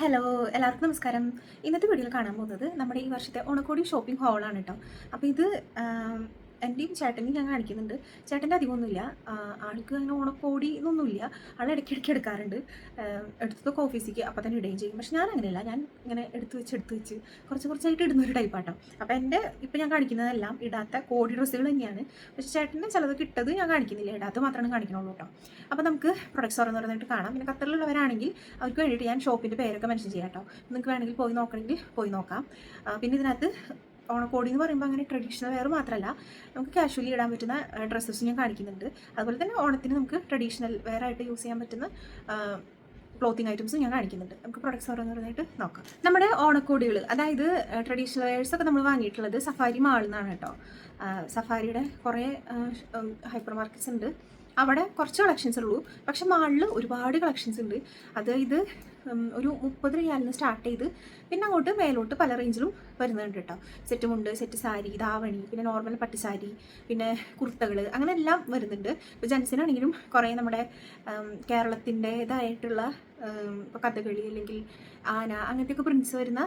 Hello എല്ലാവർക്കും നമസ്കാരം. ഇന്നത്തെ വീഡിയോയിൽ കാണാൻ പോകുന്നത് നമ്മുടെ ഈ വർഷത്തെ ഓണക്കോടി ഷോപ്പിംഗ് ഹാളാണ് കേട്ടോ അപ്പോൾ ഇത് എന്റെയും ചേട്ടനെയും ഞാൻ കാണിക്കുന്നുണ്ട്. ചേട്ടന്റെ അധികമൊന്നുമില്ല. ആൾക്ക് അങ്ങനെ ഓണക്കോടി എന്നൊന്നുമില്ല. ആൾ ഇടയ്ക്കിടയ്ക്ക് എടുക്കാറുണ്ട്. എടുത്തതൊക്കെ ഓഫീസിലേക്ക് അപ്പം തന്നെ ഇടുകയും ചെയ്യും. പക്ഷെ ഞാൻ അങ്ങനെയല്ല ഞാൻ ഇങ്ങനെ എടുത്ത് വെച്ച് എടുത്ത് വെച്ച് കുറച്ച് കുറച്ചായിട്ട് ഇടുന്ന ഒരു ടൈപ്പാട്ടോ അപ്പോൾ എന്റെ ഇപ്പം ഞാൻ കാണിക്കുന്നതെല്ലാം ഇടാത്ത കോടി ഡ്രസ്സുകൾ തന്നെയാണ്. പക്ഷേ ചേട്ടന് ചിലതൊക്കെ ഇട്ടത് ഞാൻ കാണിക്കുന്നില്ല. ഇടാത്ത മാത്രമാണ് കാണിക്കണുള്ളൂ കേട്ടോ അപ്പോൾ നമുക്ക് പ്രൊഡക്ട്സ് തുറന്നു പറഞ്ഞിട്ട് കാണാം. പിന്നെ ഖത്തറിലുള്ളവരാണെങ്കിൽ അവർക്ക് വേണ്ടിയിട്ട് ഞാൻ ഷോപ്പിന്റെ പേരൊക്കെ മെൻഷൻ ചെയ്യാം കേട്ടോ നിങ്ങൾക്ക് വേണമെങ്കിൽ പോയി നോക്കണമെങ്കിൽ പോയി നോക്കാം. പിന്നെ ഇതിനകത്ത് ഓണക്കോടി എന്ന് പറയുമ്പോൾ അങ്ങനെ ട്രഡീഷണൽ വെയർ മാത്രമല്ല നമുക്ക് കാഷ്വലി ഇടാൻ പറ്റുന്ന ഡ്രസ്സസ് ഞാൻ കാണിക്കുന്നുണ്ട്. അതുപോലെ തന്നെ ഓണത്തിന് നമുക്ക് ട്രഡീഷണൽ വെയർ ആയിട്ട് യൂസ് ചെയ്യാൻ പറ്റുന്ന ക്ലോത്തിങ് ഐറ്റംസ് ഞാൻ കാണിക്കുന്നുണ്ട്. നമുക്ക് പ്രൊഡക്ട്സ് ഓരോന്ന് പറഞ്ഞിട്ട് നോക്കാം. നമ്മുടെ ഓണക്കോടികൾ അതായത് ട്രഡീഷണൽ വെയർസ് ഒക്കെ നമ്മൾ വാങ്ങിയിട്ടുള്ളത് സഫാരി മാളിൽ നിന്നാണ് കേട്ടോ. സഫാരിയുടെ കുറേ ഹൈപ്പർ മാർക്കറ്റ്സ് ഉണ്ട്. അവിടെ കുറച്ച് കളക്ഷൻസ് ഉള്ളൂ. പക്ഷെ മാളിൽ ഒരുപാട് കളക്ഷൻസ് ഉണ്ട്. അത് ഇത് ഒരു മുപ്പത് റിയാലിന് സ്റ്റാർട്ട് ചെയ്ത് പിന്നെ അങ്ങോട്ട് മേലോട്ട് പല റേഞ്ചിലും വരുന്നുണ്ട് കേട്ടോ. സെറ്റ് മുണ്ട് സെറ്റ് സാരി ദാവണി പിന്നെ നോർമൽ പട്ടുസാരി പിന്നെ കുർത്തകൾ അങ്ങനെ എല്ലാം വരുന്നുണ്ട്. ഇപ്പോൾ ജെൻസിനാണെങ്കിലും കുറേ നമ്മുടെ കേരളത്തിന്റെതായിട്ടുള്ള ഇപ്പോൾ കഥകളി അല്ലെങ്കിൽ ആന അങ്ങനത്തെയൊക്കെ പ്രിൻസ് വരുന്ന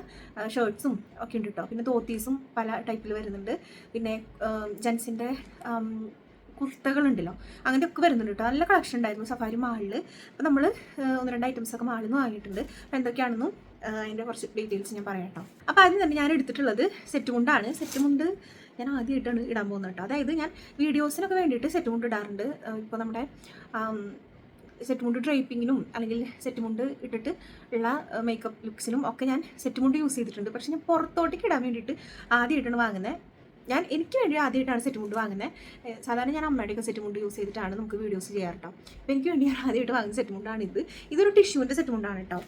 ഷർട്ട്സും ഒക്കെ ഉണ്ട് കേട്ടോ. പിന്നെ തോത്തീസും പല ടൈപ്പിൽ വരുന്നുണ്ട്. പിന്നെ ജെൻസിന്റെ കുർത്തകളുണ്ടല്ലോ. അങ്ങനത്തെ ഒക്കെ വരുന്നുണ്ട് കേട്ടോ നല്ല കളക്ഷൻ ഉണ്ടായിരുന്നു സഫാരി മാളിൽ അപ്പോൾ നമ്മൾ ഒന്ന് രണ്ട് ഐറ്റംസ് ഒക്കെ മാളിൽ നിന്ന് വാങ്ങിയിട്ടുണ്ട്. അപ്പോൾ എന്തൊക്കെയാണെന്നും അതിന്റെ കുറച്ച് ഡീറ്റെയിൽസ് ഞാൻ പറയാം കേട്ടോ അപ്പോൾ ആദ്യം തന്നെ ഞാൻ എടുത്തിട്ടുള്ളത് സെറ്റ് മുണ്ടാണ് സെറ്റ് മുണ്ട് ഞാൻ ആദ്യമായിട്ടാണ് ഇടാൻ പോകുന്നത് കേട്ടോ അതായത് ഞാൻ വീഡിയോസിനൊക്കെ വേണ്ടിയിട്ട് സെറ്റ് മുണ്ട് ഇടാറുണ്ട്. ഇപ്പോൾ നമ്മുടെ സെറ്റ് മുണ്ട് ഡ്രൈപ്പിങ്ങിനും അല്ലെങ്കിൽ സെറ്റ് മുണ്ട് ഇട്ടിട്ട് ഉള്ള മേക്കപ്പ് ലുക്സിനും ഒക്കെ ഞാൻ സെറ്റ് മുണ്ട് യൂസ് ചെയ്തിട്ടുണ്ട്. പക്ഷേ ഞാൻ പുറത്തോട്ടേക്ക് ഇടാൻ വേണ്ടിയിട്ട് ആദ്യമായിട്ടാണ് വാങ്ങുന്നത് ഞാൻ എനിക്ക് വേണ്ടി ആദ്യമായിട്ടാണ് സെറ്റ് മുണ്ട് വാങ്ങുന്നത് സാധാരണ ഞാൻ അമ്മയുടെയൊക്കെ സെറ്റ് മുണ്ട് യൂസ് ചെയ്തിട്ടാണ് നമുക്ക് വീഡിയോസ് ചെയ്യാറ് കേട്ടോ അപ്പോൾ എനിക്ക് വേണ്ടി ഞാൻ ആദ്യമായിട്ട് വാങ്ങുന്ന സെറ്റ് മുണ്ടാണ് ഇത്. ഇതൊരു ടിഷ്യൂവിന്റെ സെറ്റ് മുണ്ടാണ് കേട്ടോ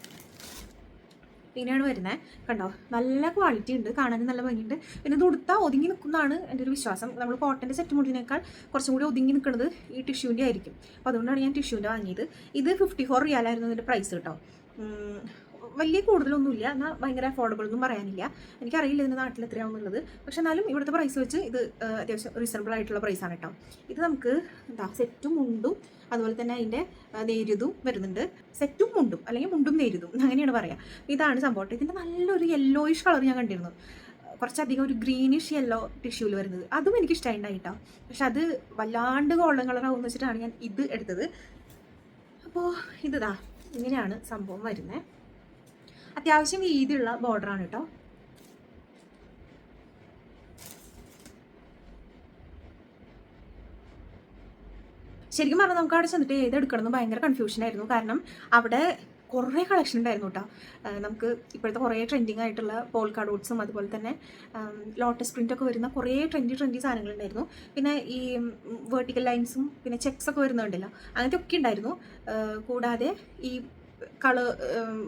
പിന്നെയാണ് വരുന്നത് കണ്ടോ? നല്ല ക്വാളിറ്റി ഉണ്ട്. കാണാനും നല്ല ഭംഗിയുണ്ട്. പിന്നെ ഇത് ഉടുത്താൽ ഒതുങ്ങി നിൽക്കുന്നതാണ് എന്റെ ഒരു വിശ്വാസം. നമ്മൾ കോട്ടന്റെ സെറ്റ് മുണ്ടിനേക്കാൾ കുറച്ചും കൂടി ഒതുങ്ങി നിൽക്കുന്നത് ഈ ടിഷ്യൂന്റെ ആയിരിക്കും. അപ്പോൾ അതുകൊണ്ടാണ് ഞാൻ ടിഷ്യൂന്റെ വാങ്ങിയത്. ഇത് ഫിഫ്റ്റി ഫോർ റിയാലായിരുന്നു ഇതിന്റെ പ്രൈസ് കേട്ടോ വലിയ കൂടുതലൊന്നുമില്ല. എന്നാൽ ഭയങ്കര അഫോർഡബിൾ ഒന്നും പറയാനില്ല. എനിക്കറിയില്ല ഇതിന്റെ നാട്ടിൽ എത്രയാവുന്നുള്ളത്. പക്ഷെ എന്നാലും ഇവിടുത്തെ പ്രൈസ് വെച്ച് ഇത് അത്യാവശ്യം റീസണബിൾ ആയിട്ടുള്ള പ്രൈസാണ് കേട്ടോ ഇത് നമുക്ക് എന്താ സെറ്റും മുണ്ടും അതുപോലെ തന്നെ അതിന്റെ നേരിതും വരുന്നുണ്ട്. സെറ്റും മുണ്ടും അല്ലെങ്കിൽ മുണ്ടും നേരിതും അങ്ങനെയാണ് പറയുക ഇതാണ് സംഭവം. ഇതിന്റെ നല്ലൊരു യെല്ലോയിഷ് കളർ ഞാൻ കണ്ടിരുന്നു. കുറച്ചധികം ഒരു ഗ്രീനിഷ് യെല്ലോ ടിഷ്യൂവിൽ വരുന്നത്. അതും എനിക്ക് ഇഷ്ടമായിട്ടോ പക്ഷെ അത് വല്ലാണ്ട് ഗോൾഡൻ കളറാവും എന്ന് വെച്ചിട്ടാണ് ഞാൻ ഇത് എടുത്തത്. അപ്പോൾ ഇതാ ഇങ്ങനെയാണ് സംഭവം വരുന്നത് അത്യാവശ്യം വീതിയുള്ള ബോർഡറാണ് കേട്ടോ. ശരിക്കും പറഞ്ഞാൽ നമുക്ക് അവിടെ ചെന്നിട്ട് ഏതെടുക്കണം എടുക്കണമെന്ന് ഭയങ്കര കൺഫ്യൂഷൻ ആയിരുന്നു. കാരണം അവിടെ കുറേ കളക്ഷൻ ഉണ്ടായിരുന്നു കേട്ടോ. നമുക്ക് ഇപ്പോഴത്തെ കുറേ ട്രെൻഡിങ് ആയിട്ടുള്ള പോൾക്കാ ഡോട്ട്സും അതുപോലെ തന്നെ ലോട്ടസ് പ്രിന്റൊക്കെ വരുന്ന കുറേ ട്രെൻഡി ട്രെൻഡി സാധനങ്ങളുണ്ടായിരുന്നു പിന്നെ ഈ വേർട്ടിക്കൽ ലൈൻസും പിന്നെ ചെക്സ് ഒക്കെ വരുന്നുണ്ടല്ലോ അങ്ങനത്തെ ഒക്കെ ഉണ്ടായിരുന്നു. കൂടാതെ ഈ കളർ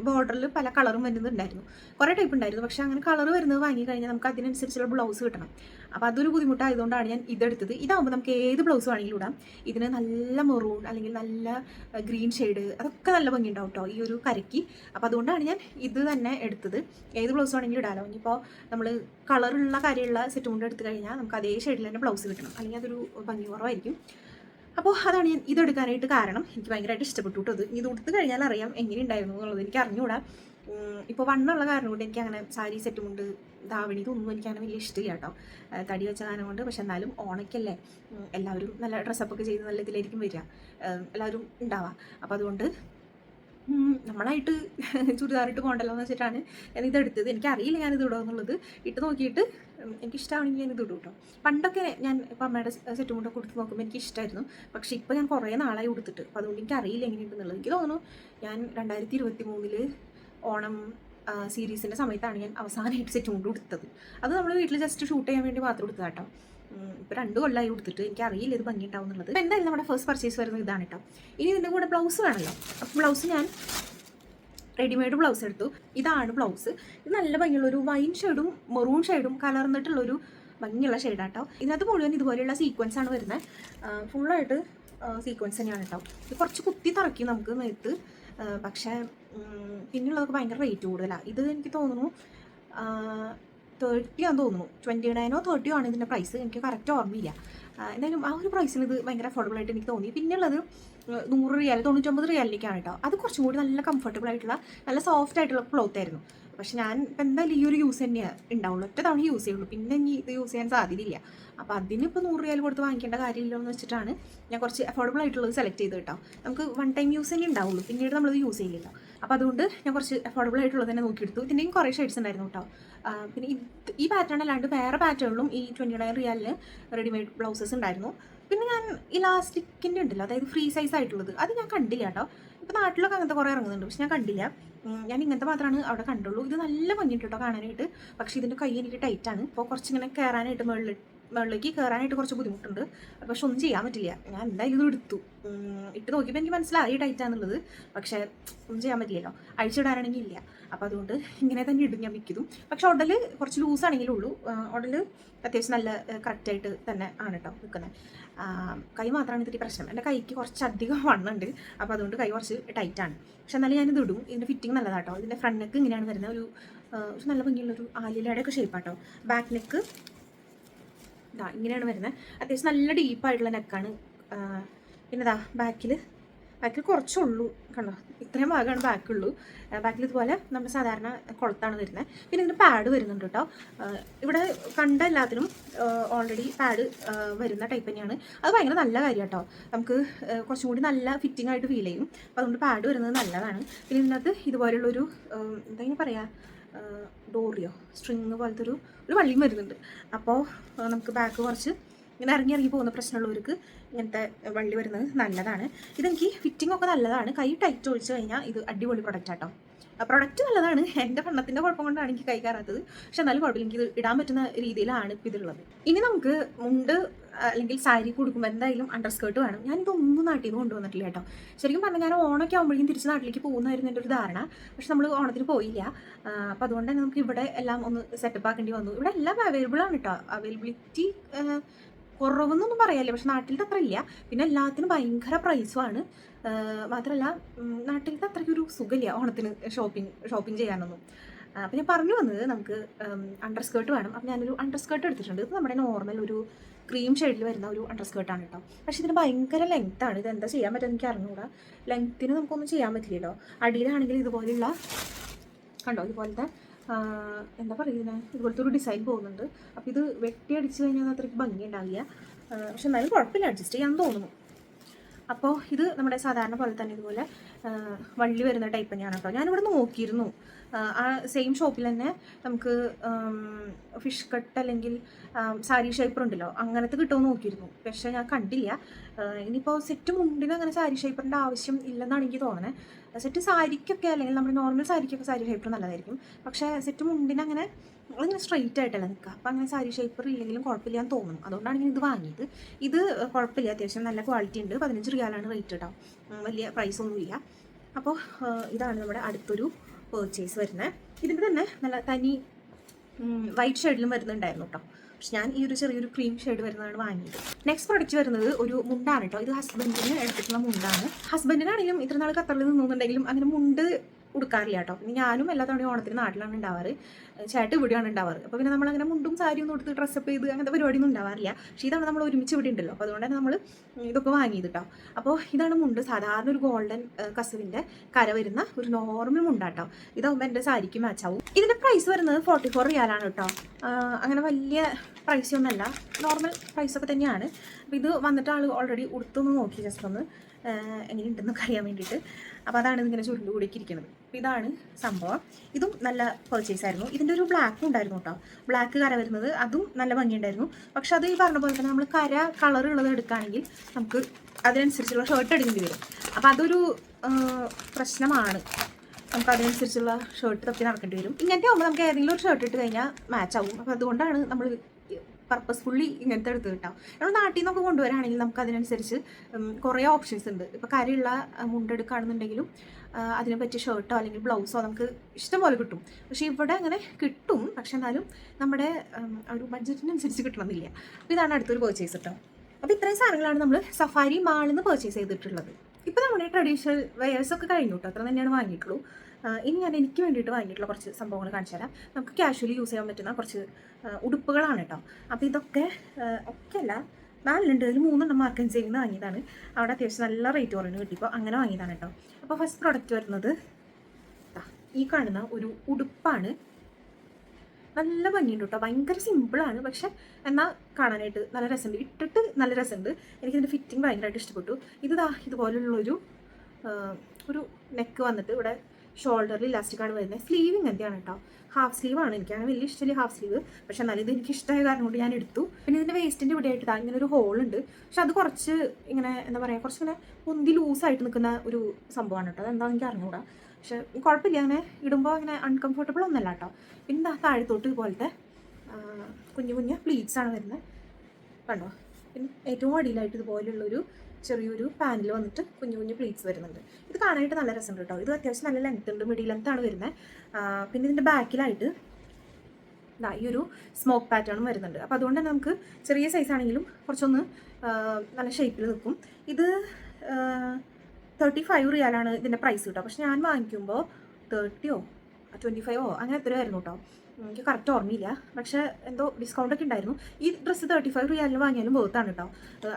ബോർഡറിൽ പല കളറും വരുന്നുണ്ടായിരുന്നു. കുറേ ടൈപ്പ് ഉണ്ടായിരുന്നു. പക്ഷേ അങ്ങനെ കളർ വരുന്നത് വാങ്ങി കഴിഞ്ഞാൽ നമുക്ക് അതിനനുസരിച്ചുള്ള ബ്ലൗസ് കിട്ടണം. അപ്പോൾ അതൊരു ബുദ്ധിമുട്ടായതുകൊണ്ടാണ് ഞാൻ ഇതെടുത്തത്. ഇതാകുമ്പോൾ നമുക്ക് ഏത് ബ്ലൗസ് വേണമെങ്കിലും ഇടാം. ഇതിന് നല്ല മെറൂൺ അല്ലെങ്കിൽ നല്ല ഗ്രീൻ ഷെയ്ഡ് അതൊക്കെ നല്ല ഭംഗിയുണ്ടാവും കേട്ടോ ഈ ഒരു കരയ്ക്ക്. അപ്പോൾ അതുകൊണ്ടാണ് ഞാൻ ഇത് തന്നെ എടുത്തത്. ഏത് ബ്ലൗസ് വേണമെങ്കിലും ഇടാലോ. ഇനിയിപ്പോൾ നമ്മൾ കളറുള്ള കാര്യമുള്ള സെറ്റ് കൊണ്ട് എടുത്തു കഴിഞ്ഞാൽ നമുക്ക് അതേ ഷെയ്ഡിൽ തന്നെ ബ്ലൗസ് കിട്ടണം. അല്ലെങ്കിൽ അതൊരു ഭംഗി കുറവായിരിക്കും അപ്പോൾ അതാണ് ഞാൻ ഇതെടുക്കാനായിട്ട് കാരണം എനിക്ക് ഭയങ്കരമായിട്ട് ഇഷ്ടപ്പെട്ടു കേട്ടോ ഇത്. ഇത് കൊടുത്തു കഴിഞ്ഞാൽ അറിയാം എങ്ങനെ ഉണ്ടായിരുന്നു എന്നുള്ളത് എനിക്ക് അറിഞ്ഞുകൂടാ. ഇപ്പോൾ വണ്ണുള്ള കാരണം കൊണ്ട് എനിക്ക് അങ്ങനെ സാരി സെറ്റും കൊണ്ട് ധാവണി ഇതൊന്നും എനിക്കങ്ങനെ വലിയ ഇഷ്ടമില്ല കേട്ടോ തടി വെച്ച കാരണം കൊണ്ട്. പക്ഷെ എന്നാലും ഓണക്കല്ലേ. എല്ലാവരും നല്ല ഡ്രസ്സപ്പൊക്കെ ചെയ്ത് നല്ല ഇതിലായിരിക്കും വരിക. എല്ലാവരും ഉണ്ടാവുക. അപ്പോൾ അതുകൊണ്ട് നമ്മളായിട്ട് ചുരിദാറിട്ട് പോകണ്ടല്ലോ എന്ന് വെച്ചിട്ടാണ് ഞാൻ ഇത് എടുത്തത് എനിക്കറിയില്ല ഞാനിത് ഇടുക എന്നുള്ളത്. ഇട്ട് നോക്കിയിട്ട് എനിക്കിഷ്ടമാണെങ്കിൽ ഞാൻ ഇത് ഇടും കേട്ടോ പണ്ടൊക്കെ ഞാൻ ഇപ്പം അമ്മയുടെ സെറ്റ് കൊണ്ടൊക്കെ കൊടുത്ത് നോക്കുമ്പോൾ എനിക്ക് ഇഷ്ടമായിരുന്നു പക്ഷേ ഇപ്പോൾ ഞാൻ കുറേ നാളായി കൊടുത്തിട്ട് അപ്പോൾ അതുകൊണ്ട് എനിക്ക് അറിയില്ല എങ്ങനെയുണ്ടെന്നുള്ളത്. എനിക്ക് തോന്നുന്നു ഞാൻ രണ്ടായിരത്തി ഇരുപത്തി മൂന്നിൽ ഓണം സീരീസിന്റെ സമയത്താണ് ഞാൻ അവസാനമായിട്ട് സെറ്റ് കൊണ്ട് കൊടുത്തത് അത് നമ്മൾ വീട്ടിൽ ജസ്റ്റ് ഷൂട്ട് ചെയ്യാൻ വേണ്ടി മാത്രം കൊടുത്തത് കേട്ടോ ഇപ്പോൾ രണ്ട് കൊല്ലമായി കൊടുത്തിട്ട് എനിക്ക് അറിയില്ല ഇത് ഭംഗി ഉണ്ടാവും എന്തായാലും നമ്മുടെ ഫസ്റ്റ് പർച്ചേസ് വരുന്നത് ഇതാണ് കേട്ടോ ഇനി ഇതിന്റെ കൂടെ ബ്ലൗസ് വേണമല്ലോ അപ്പോൾ ബ്ലൗസ് ഞാൻ റെഡിമെയ്ഡ് ബ്ലൗസ് എടുത്തു. ഇതാണ് ബ്ലൗസ്. ഇത് നല്ല ഭംഗിയുള്ള ഒരു വൈൻ ഷെയ്ഡും മെറൂൺ ഷെയ്ഡും കലർന്നിട്ടുള്ളൊരു ഭംഗിയുള്ള ഷെയ്ഡാട്ടോ. ഇതിനകത്ത് മുഴുവൻ ഇതുപോലെയുള്ള സീക്വൻസ് ആണ് വരുന്നത്. ഫുള്ളായിട്ട് സീക്വൻസ് തന്നെയാണ് കേട്ടോ ഇത് കുറച്ച് കുത്തി തറക്കി നമുക്ക് നേരത്ത് പക്ഷേ പിന്നെയുള്ളതൊക്കെ ഭയങ്കര റേറ്റ് കൂടുതലാണ് ഇത് എനിക്ക് തോന്നുന്നു തേർട്ടി ആണെന്ന് തോന്നുന്നു. ട്വന്റി നയനോ തേർട്ടിയോ ആണ് ഇതിന്റെ പ്രൈസ് എനിക്ക് കറക്റ്റ് ഓർമ്മയില്ല. എന്തായാലും ആ ഒരു പ്രൈസിന് ഇത് ഭയങ്കര അഫോർഡബിൾ ആയിട്ട് എനിക്ക് തോന്നി. പിന്നെയുള്ളത് നൂറ് റിയാൽ തൊണ്ണൂറ്റൊമ്പത് റിയാലിലേക്കാണ് കേട്ടോ. അത് കുറച്ചും കൂടി നല്ല കംഫർട്ടബിൾ ആയിട്ടുള്ള നല്ല സോഫ്റ്റ് ആയിട്ടുള്ള ക്ലോത്ത് ആയിരുന്നു. പക്ഷെ ഞാൻ ഇപ്പം എന്തായാലും ഈ ഒരു യൂസ് തന്നെയാണ് ഉണ്ടാവുള്ളൂ ഒറ്റ തവണ യൂസ് ചെയ്യുള്ളൂ. പിന്നെ ഇനി ഇത് യൂസ് ചെയ്യാൻ സാധ്യതയില്ല. അപ്പോൾ അതിന് ഇപ്പോൾ നൂറ് റിയാൽ കൊടുത്ത് വാങ്ങിക്കേണ്ട കാര്യമില്ല എന്ന് വെച്ചിട്ടാണ് ഞാൻ കുറച്ച് അഫോർഡബിൾ ആയിട്ടുള്ളത് സെലക്ട് ചെയ്ത് കേട്ടോ. നമുക്ക് വൺ ടൈം യൂസ് തന്നെ ഉണ്ടാവുള്ളൂ പിന്നീട് നമ്മളത് യൂസ് ചെയ്യില്ല. അപ്പോൾ അതുകൊണ്ട് ഞാൻ കുറച്ച് അഫോർഡബിൾ ആയിട്ടുള്ളത് തന്നെ നോക്കിയെടുത്തു. ഇതിന്റെയും കുറേ ഷെയ്ഡ്സ് ഉണ്ടായിരുന്നു കേട്ടോ. പിന്നെ ഈ പാറ്റേൺ അല്ലാണ്ട് വേറെ പാറ്റേണിലും ഈ ട്വന്റി നയൻ റിയാലിന് റെഡിമെയ്ഡ് ബ്ലൗസസ് ഉണ്ടായിരുന്നു. പിന്നെ ഞാൻ ഇലാസ്റ്റിക്കിന്റെ ഉണ്ടല്ലോ അതായത് ഫ്രീ സൈസ് ആയിട്ടുള്ളത് അത് ഞാൻ കണ്ടില്ല കേട്ടോ. ഇപ്പോൾ നാട്ടിലൊക്കെ അങ്ങനത്തെ കുറേ ഇറങ്ങുന്നുണ്ട് പക്ഷെ ഞാൻ കണ്ടില്ല. ഞാൻ ഇങ്ങനത്തെ മാത്രമാണ് അവിടെ കണ്ടുള്ളൂ. ഇത് നല്ല ഭംഗിയുണ്ട് കേട്ടോ കാണാനായിട്ട്. പക്ഷേ ഇതിന്റെ കൈ എനിക്ക് ടൈറ്റാണ് അപ്പോൾ കുറച്ചിങ്ങനെ കയറാനായിട്ട് മുകളിൽ മുകളിലേക്ക് കയറാനായിട്ട് കുറച്ച് ബുദ്ധിമുട്ടുണ്ട്. പക്ഷെ ഒന്നും ചെയ്യാൻ പറ്റില്ല. ഞാൻ എന്തായാലും ഇത് എടുത്തു. ഇട്ട് നോക്കിയപ്പോൾ എനിക്ക് മനസ്സിലായി ടൈറ്റാന്നുള്ളത് പക്ഷേ ഒന്നും ചെയ്യാൻ പറ്റില്ലല്ലോ. അഴിച്ചിടാനാണെങ്കിൽ ഇല്ല. അപ്പോൾ അതുകൊണ്ട് ഇങ്ങനെ തന്നെ ഇടും ഞാൻ മിക്കതും. പക്ഷെ ഉടൽ കുറച്ച് ലൂസ് ആണെങ്കിലും ഉള്ളൂ. ഉടൽ അത്യാവശ്യം നല്ല കറക്റ്റായിട്ട് തന്നെ ആണ് കേട്ടോ നിൽക്കുന്നത്. കൈ മാത്രമാണ് ഇത്തിരി പ്രശ്നം. എന്റെ കൈക്ക് കുറച്ചധികം വണ്ണുണ്ട് അപ്പോൾ അതുകൊണ്ട് കൈ കുറച്ച് ടൈറ്റാണ് പക്ഷെ എന്നാലും ഞാനിത് ഇടും. ഇതിന്റെ ഫിറ്റിംഗ് നല്ലതാട്ടോ ഇതിന്റെ ഫ്രണ്ട് നെക്ക് ഇങ്ങനെയാണ് വരുന്നത്. ഒരു നല്ല ഭംഗിയുള്ളൊരു ആലിലയുടെയൊക്കെ ഷേപ്പാട്ടോ ബാക്ക് നെക്ക് ഇതാ ഇങ്ങനെയാണ് വരുന്നത് അത്യാവശ്യം നല്ല ഡീപ്പായിട്ടുള്ള നെക്കാണ് പിന്നെ ഇതാ ബാക്കിൽ ബാക്കിൽ കുറച്ചുള്ളൂ. കണ്ടോ? ഇത്രയും ഭാഗമാണ് ബാക്കുള്ളൂ ബാക്കിൽ ഇതുപോലെ നമ്മൾ സാധാരണ കുളത്താണ് വരുന്നത് പിന്നെ ഇതിന് പാഡ് വരുന്നുണ്ട് കേട്ടോ ഇവിടെ കണ്ട എല്ലാത്തിനും ഓൾറെഡി പാഡ് വരുന്ന ടൈപ്പ് തന്നെയാണ്. അത് ഭയങ്കര നല്ല കാര്യം കേട്ടോ നമുക്ക് കുറച്ചും കൂടി നല്ല ഫിറ്റിംഗ് ആയിട്ട് ഫീൽ ചെയ്യും. അപ്പോൾ അതുകൊണ്ട് പാഡ് വരുന്നത് നല്ലതാണ്. പിന്നെ ഇതിനകത്ത് ഇതുപോലുള്ളൊരു എന്താ പറയുക ഡോറിയോ സ്ട്രിങ് പോലത്തെ ഒരു ഒരു വള്ളിയും വരുന്നുണ്ട്. അപ്പോൾ നമുക്ക് ബാക്ക് കുറച്ച് ഇങ്ങനെ ഇറങ്ങി ഇറങ്ങി പോകുന്ന പ്രശ്നമുള്ളവർക്ക് ഇങ്ങനത്തെ വള്ളി വരുന്നത് നല്ലതാണ്. ഇതെനിക്ക് ഫിറ്റിംഗ് ഒക്കെ നല്ലതാണ്. കൈ ടൈറ്റ് ഒഴിച്ചു കഴിഞ്ഞാൽ ഇത് അടിപൊളി പ്രൊഡക്റ്റ് ആട്ടോ പ്രൊഡക്റ്റ് നല്ലതാണ്. എന്റെ പണ്ണത്തിന്റെ കുഴപ്പം കൊണ്ടാണ് എനിക്ക് കൈ കയറാത്തത് പക്ഷെ എന്നാലും കുഴപ്പമില്ല. എനിക്ക് ഇടാൻ പറ്റുന്ന രീതിയിലാണ് ഇപ്പം ഇതുള്ളത്. ഇനി നമുക്ക് മുണ്ട് അല്ലെങ്കിൽ സാരി കൊടുക്കുമ്പോൾ എന്തായാലും അണ്ടർ സ്കേർട്ട് വേണം ഞാനിതൊന്നും നാട്ടിൽ നിന്ന് കൊണ്ടുവന്നിട്ടില്ല കേട്ടോ. ശരിക്കും പറഞ്ഞാൽ ഞാൻ ഓണമൊക്കെ ആകുമ്പോഴേക്കും തിരിച്ച് നാട്ടിലേക്ക് പോകുന്നതായിരുന്നു എന്റെ ഒരു ധാരണ. പക്ഷെ നമ്മൾ ഓണത്തിന് പോയില്ല. അപ്പോൾ അതുകൊണ്ട് തന്നെ നമുക്ക് ഇവിടെ എല്ലാം ഒന്ന് സെറ്റപ്പ് ആക്കേണ്ടി വന്നു. ഇവിടെ എല്ലാം അവൈലബിൾ ആണ് കേട്ടോ. അവൈലബിലിറ്റി കുറവെന്നൊന്നും പറയാല്ലേ പക്ഷെ നാട്ടിലത്തെ അത്ര ഇല്ല. പിന്നെ എല്ലാത്തിനും ഭയങ്കര പ്രൈസുമാണ് മാത്രമല്ല നാട്ടിലത്തെ അത്രയ്ക്ക് ഒരു സുഖമില്ല ഓണത്തിന് ഷോപ്പിംഗ് ഷോപ്പിംഗ് ചെയ്യാനൊന്നും. അപ്പം ഞാൻ പറഞ്ഞു വന്നത് നമുക്ക് അണ്ടർ സ്കേർട്ട് വേണം. അപ്പം ഞാനൊരു അണ്ടർ സ്കേർട്ട് എടുത്തിട്ടുണ്ട്. ഇത് നമ്മുടെ നോർമൽ ഒരു ക്രീം ഷെയ്ഡിൽ വരുന്ന ഒരു അണ്ടർ സ്കേർട്ടാണ് കേട്ടോ പക്ഷേ ഇതിന് ഭയങ്കര ലെങ്ത് ആണ്. ഇത് എന്താ ചെയ്യാൻ പറ്റുക എനിക്ക് അറിഞ്ഞുകൂടാ ലെങ്ത്തിന് നമുക്കൊന്നും ചെയ്യാൻ പറ്റില്ലല്ലോ. അടിയിലാണെങ്കിൽ ഇതുപോലെയുള്ള കണ്ടോ? ഇതുപോലത്തെ എന്താ പറയുന്നത് ഇതുപോലത്തെ ഒരു ഡിസൈൻ പോകുന്നുണ്ട്. അപ്പോൾ ഇത് വെട്ടി അടിച്ച് കഴിഞ്ഞാൽ അത്രയ്ക്ക് ഭംഗി ഉണ്ടാവില്ല പക്ഷെ എന്നാലും കുഴപ്പമില്ല. അഡ്ജസ്റ്റ് ചെയ്യാൻ തോന്നുന്നു. അപ്പോൾ ഇത് നമ്മുടെ സാധാരണ പോലെ തന്നെ ഇതുപോലെ വള്ളി വരുന്ന ടൈപ്പ് തന്നെയാണ് കേട്ടോ. ഞാനിവിടെ നോക്കിയിരുന്നു. ആ, സെയിം ഷോപ്പിൽ തന്നെ നമുക്ക് ഫിഷ് കട്ട് അല്ലെങ്കിൽ സാരി ഷേപ്പർ ഉണ്ടല്ലോ. അങ്ങനത്തെ കിട്ടുമെന്ന് നോക്കിയിരുന്നു. പക്ഷേ ഞാൻ കണ്ടില്ല. ഇനിയിപ്പോൾ സെറ്റ് മുണ്ടിന് അങ്ങനെ സാരി ഷേപ്പറിന്റെ ആവശ്യം ഇല്ലെന്നാണ് എനിക്ക് തോന്നുന്നത് സെറ്റ് സാരിക്കൊക്കെ അല്ലെങ്കിൽ നമ്മുടെ നോർമൽ സാരിക്കൊക്കെ സാരി ഷേപ്പർ നല്ലതായിരിക്കും. പക്ഷേ സെറ്റ് മുണ്ടിന് അങ്ങനെ അതിങ്ങനെ സ്ട്രെയിറ്റ് ആയിട്ടല്ല നിൽക്കുക അപ്പോൾ അങ്ങനെ സാരി ഷേപ്പർ ഇല്ലെങ്കിലും കുഴപ്പമില്ല എന്ന് തോന്നുന്നു. അതുകൊണ്ടാണ് ഞാൻ ഇത് വാങ്ങിയത്. ഇത് കുഴപ്പമില്ല. അത്യാവശ്യം നല്ല ക്വാളിറ്റി ഉണ്ട്. പതിനഞ്ച് റിയാലാണ് റേറ്റ് കേട്ടോ വലിയ പ്രൈസ് ഒന്നുമില്ല അപ്പോൾ ഇതാണ് നമ്മുടെ അടുത്തൊരു പേർച്ചേസ് വരുന്നത് ഇതിന്റെ തന്നെ നല്ല തനി വൈറ്റ് ഷെയ്ഡിലും വരുന്നുണ്ടായിരുന്നു കേട്ടോ പക്ഷെ ഞാൻ ഈ ഒരു ചെറിയൊരു ക്രീം ഷെയ്ഡ് വരുന്നതാണ് വാങ്ങിയത്. നെക്സ്റ്റ് പ്രൊഡക്റ്റ് വരുന്നത് ഒരു മുണ്ടാണ് കേട്ടോ. ഇത് ഹസ്ബൻഡിന് എടുത്തിട്ടുള്ള മുണ്ടാണ്. ഹസ്ബൻഡിനാണെങ്കിലും ഇത്ര നാൾ ഖത്തറിൽ നിന്നുണ്ടെങ്കിലും അങ്ങനെ മുണ്ട് ഉടുക്കാറില്ല കേട്ടോ പിന്നെ ഞാനും എല്ലാ തവണയും ഓണത്തിന് നാട്ടിലാണ് ഉണ്ടാവാറ്. ചേട്ടൻ ഇവിടെയാണ് ഉണ്ടാവാറ്. അപ്പോൾ പിന്നെ നമ്മളങ്ങനെ മുണ്ടും സാരിയും ഒന്നും എടുത്ത് ഡ്രസ്സപ്പ് ചെയ്ത് അങ്ങനത്തെ പരിപാടിയൊന്നും ഉണ്ടാവാറില്ല. പക്ഷേ ഇതാണ് നമ്മൾ ഒരുമിച്ച് ഇവിടെ ഉണ്ടല്ലോ. അപ്പോൾ അതുകൊണ്ട് തന്നെ നമ്മൾ ഇതൊക്കെ വാങ്ങിയത് കേട്ടോ അപ്പോൾ ഇതാണ് മുണ്ട്. സാധാരണ ഒരു ഗോൾഡൻ കസുവിന്റെ കര വരുന്ന ഒരു നോർമൽ മുണ്ടാട്ടോ. ഇതാകുമ്പോൾ എന്റെ സാരിക്ക് മാച്ച് ആവും. ഇതിന്റെ പ്രൈസ് വരുന്നത് ഫോർട്ടി ഫോർ റിയാലാണ് കേട്ടോ അങ്ങനെ വലിയ പ്രൈസ് ഒന്നല്ല നോർമൽ പ്രൈസൊക്കെ തന്നെയാണ്. അപ്പോൾ ഇത് വന്നിട്ട് ആൾ ഓൾറെഡി ഉടുത്തൊന്ന് നോക്കി ജസ്റ്റ് ഒന്ന്. എങ്ങനെയുണ്ടെന്നൊക്കെ അറിയാൻ വേണ്ടിയിട്ട്. അപ്പോൾ അതാണ് ഇതിങ്ങനെ ചുരുണ്ട് കൂടിയിരിക്കുന്നത് അപ്പോൾ ഇതാണ് സംഭവം. ഇതും നല്ല പർച്ചേസ് ആയിരുന്നു. ഇതിന്റെ ഒരു ബ്ലാക്കും ഉണ്ടായിരുന്നു കേട്ടോ. ബ്ലാക്ക് കര വരുന്നത് അതും നല്ല ഭംഗിയുണ്ടായിരുന്നു. പക്ഷെ അത് ഈ പറഞ്ഞ പോലെ തന്നെ നമ്മൾ കര കളറുള്ളത് എടുക്കുകയാണെങ്കിൽ നമുക്ക് അതിനനുസരിച്ചുള്ള ഷർട്ട് എടുക്കേണ്ടി വരും. അപ്പോൾ അതൊരു പ്രശ്നമാണ്. നമുക്ക് അതിനനുസരിച്ചുള്ള ഷർട്ട് തപ്പി നടക്കേണ്ടി വരും. ഇങ്ങനത്തെ ആകുമ്പോൾ നമുക്ക് ഏതെങ്കിലും ഒരു ഷർട്ട് ഇട്ട് കഴിഞ്ഞാൽ മാച്ച് ആവും. അപ്പോൾ അതുകൊണ്ടാണ് നമ്മൾ പർപ്പസ്ഫുള്ളി ഇങ്ങനത്തെ എടുത്ത് കിട്ടാം. നമ്മൾ നാട്ടിൽ നിന്നൊക്കെ കൊണ്ടുവരാണെങ്കിൽ നമുക്ക് അതിനനുസരിച്ച് കുറേ ഓപ്ഷൻസ് ഉണ്ട്. ഇപ്പോൾ കരയുള്ള ആ, മുണ്ടെടുക്കുകയാണെന്നുണ്ടെങ്കിലും അതിനെ പറ്റിയ ഷർട്ടോ അല്ലെങ്കിൽ ബ്ലൗസോ നമുക്ക് ഇഷ്ടം പോലെ കിട്ടും. പക്ഷേ ഇവിടെ അങ്ങനെ കിട്ടും. പക്ഷെ എന്നാലും നമ്മുടെ ഒരു ബഡ്ജറ്റിനനുസരിച്ച് കിട്ടണമെന്നില്ല. അപ്പോൾ ഇതാണ് അടുത്തൊരു പേർച്ചേസ് കേട്ടോ അപ്പോൾ ഇത്രയും സാധനങ്ങളാണ് നമ്മൾ സഫാരി മാളിൽ നിന്ന് പേർച്ചേസ് ചെയ്തിട്ടുള്ളത്. ഇപ്പോൾ നമ്മുടെ ട്രഡീഷണൽ വെയേഴ്സ് ഒക്കെ കഴിഞ്ഞു കേട്ടോ അത്ര തന്നെയാണ് വാങ്ങിയിട്ടുള്ളൂ. ഇനി ഞാൻ എനിക്ക് വേണ്ടിയിട്ട് വാങ്ങിയിട്ടുള്ള കുറച്ച് സംഭവങ്ങൾ കാണിച്ചു തരാം. നമുക്ക് കാഷ്വലി യൂസ് ചെയ്യാൻ പറ്റുന്ന കുറച്ച് ഉടുപ്പുകളാണ് കേട്ടോ അപ്പോൾ ഇതൊക്കെ ഒക്കെ അല്ല നാലുണ്ട് അതിൽ മൂന്നെണ്ണം മാർക്കൻ ചെയ്യുന്ന വാങ്ങിയതാണ്. അവിടെ അത്യാവശ്യം നല്ല റേറ്റ് കുറഞ്ഞു കിട്ടിയപ്പോൾ അങ്ങനെ വാങ്ങിയതാണ് കേട്ടോ അപ്പോൾ ഫസ്റ്റ് പ്രോഡക്റ്റ് വരുന്നത് ഈ കാണുന്ന ഒരു ഉടുപ്പാണ്. നല്ല ഭംഗിയുണ്ട് കേട്ടോ ഭയങ്കര സിമ്പിളാണ് പക്ഷെ എന്നാൽ കാണാനായിട്ട് നല്ല രസമുണ്ട്. ഇട്ടിട്ട് നല്ല രസമുണ്ട്. എനിക്കിതിന്റെ ഫിറ്റിംഗ് ഭയങ്കരമായിട്ട് ഇഷ്ടപ്പെട്ടു. ഇതാ ഇതുപോലുള്ളൊരു ഒരു നെക്ക് വന്നിട്ട് ഇവിടെ ഷോൾഡറിൽ ഇലാസ്റ്റിക്കാണ് വരുന്നത് സ്ലീവിങ് എന്തെയാണ് കേട്ടോ ഹാഫ് സ്ലീവാണ് എനിക്ക് വലിയ ഇഷ്ടമില്ല ഹാഫ് സ്ലീവ് പക്ഷെ എന്നാലും ഇത് എനിക്ക് ഇഷ്ടമായ കാരണം കൊണ്ട് ഞാൻ എടുത്തു. പിന്നെ ഇതിന്റെ വേസ്റ്റിന്റെ ഇവിടെ ആയിട്ട് ഇങ്ങനെ ഒരു ഹോൾ ഉണ്ട്. പക്ഷെ അത് കുറച്ച് ഇങ്ങനെ എന്താ പറയുക കുറച്ച് ഇങ്ങനെ പൊന്തി ലൂസായിട്ട് നിൽക്കുന്ന ഒരു സംഭവമാണ് കേട്ടോ അതെന്താണെന്ന് എനിക്ക് അറിഞ്ഞുകൂടാ പക്ഷെ കുഴപ്പമില്ല. അങ്ങനെ ഇടുമ്പോൾ അങ്ങനെ അൺകംഫർട്ടബിൾ ഒന്നല്ല കേട്ടോ പിന്നെ താഴത്തോട്ട് ഇതുപോലത്തെ ആ, കുഞ്ഞു കുഞ്ഞു ആണ് വരുന്നത്. കണ്ടോ? പിന്നെ ഏറ്റവും അടിയിലായിട്ട് ഇതുപോലുള്ളൊരു ചെറിയൊരു പാനിൽ വന്നിട്ട് കുഞ്ഞു കുഞ്ഞു പ്ലീറ്റ്സ് വരുന്നുണ്ട്. ഇത് കാണാനായിട്ട് നല്ല രസമുണ്ട് കേട്ടോ. ഇത് അത്യാവശ്യം നല്ല ലെങ്ത് ഉണ്ട് മിഡി ലെങ്ത് ആണ് വരുന്നത്. പിന്നെ ഇതിന്റെ ബാക്കിലായിട്ട് ഇതാ ഈ ഒരു സ്മോക്ക് പാറ്റേണും വരുന്നുണ്ട്. അപ്പോൾ അതുകൊണ്ട് തന്നെ നമുക്ക് ചെറിയ സൈസ് ആണെങ്കിലും കുറച്ചൊന്ന് നല്ല ഷേപ്പിൽ നിൽക്കും. ഇത് തേർട്ടി ഫൈവ് റിയാലാണ് ഇതിന്റെ പ്രൈസ് കേട്ടോ. പക്ഷെ ഞാൻ വാങ്ങിക്കുമ്പോൾ തേർട്ടിയോ ട്വന്റി ഫൈവോ അങ്ങനെ എത്രയോ ആയിരുന്നു കേട്ടോ. എനിക്ക് കറക്റ്റ് ഓർമ്മയില്ല. പക്ഷേ എന്തോ ഡിസ്കൗണ്ട് ഒക്കെ ഉണ്ടായിരുന്നു. ഈ ഡ്രസ്സ് തേർട്ടി ഫൈവ് റിയാലിന് വാങ്ങിയാലും വേർത്താണ് കേട്ടോ